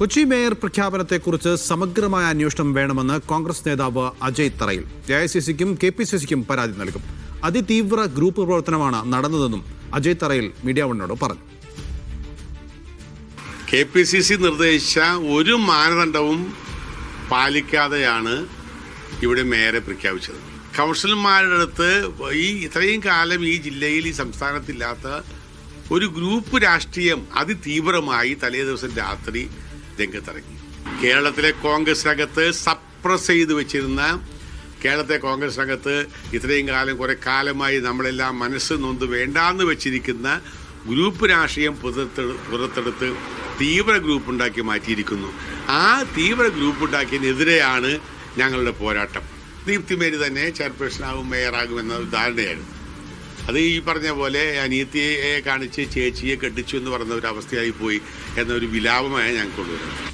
Kochi mayor പ്രഖ്യാപനത്തെക്കുറിച്ച് സമഗ്രമായ അന്വേഷണം വേണമെന്ന് കോൺഗ്രസ് നേതാവ് Ajay Tharayil. A I C സിക്കും K P C സിക്കും പരാതി നൽകും. അതിതീവ്ര ഗ്രൂപ്പ് പ്രവർത്തനമാണ് നടന്നതെന്നും അജയ് തറയിൽ മീഡിയ വണ്ണോട് പറഞ്ഞു. കെ പി സി സി നിർദ്ദേശിച്ച ഒരു മാനദണ്ഡവും പാലിക്കാതെയാണ് ഇവിടെ മേയറെ പ്രഖ്യാപിച്ചത്. കൗൺസിലർമാരുടെ അടുത്ത് ഈ ഇത്രയും കാലം ഈ ജില്ലയിൽ ഈ സംസ്ഥാനത്തില്ലാത്ത ഒരു ഗ്രൂപ്പ് രാഷ്ട്രീയം അതിതീവ്രമായി തലേ ദിവസം രാത്രി രംഗത്തിറങ്ങി. കേരളത്തിലെ കോൺഗ്രസ് കോൺഗ്രസിനകത്ത് സപ്രസ് ചെയ്ത് വെച്ചിരുന്ന കേരളത്തെ കോൺഗ്രസ് കോൺഗ്രസിനകത്ത് ഇത്രയും കാലം കുറെ കാലമായി നമ്മളെല്ലാം മനസ്സ് നൊന്ത് വേണ്ടാന്ന് വെച്ചിരിക്കുന്ന ഗ്രൂപ്പ് രാഷ്ട്രീയം പുറത്തെടുത്ത് തീവ്ര ഗ്രൂപ്പ് ഉണ്ടാക്കി മാറ്റിയിരിക്കുന്നു. ആ തീവ്ര ഗ്രൂപ്പ് ഉണ്ടാക്കിയതിനെതിരെയാണ് ഞങ്ങളുടെ പോരാട്ടം. ദീപ്തി മേരി തന്നെ ചെയർപേഴ്സണാകും മേയറാകും എന്ന ധാരണയായിരുന്നു. അത് ഈ പറഞ്ഞ പോലെ അനിയത്തിയെ കാണിച്ച് ചേച്ചിയെ കെട്ടിച്ചു എന്ന് പറഞ്ഞ ഒരു അവസ്ഥയായി പോയി എന്നൊരു വിലാപമായ ഞങ്ങൾക്ക് കൊണ്ടുവരുന്നത്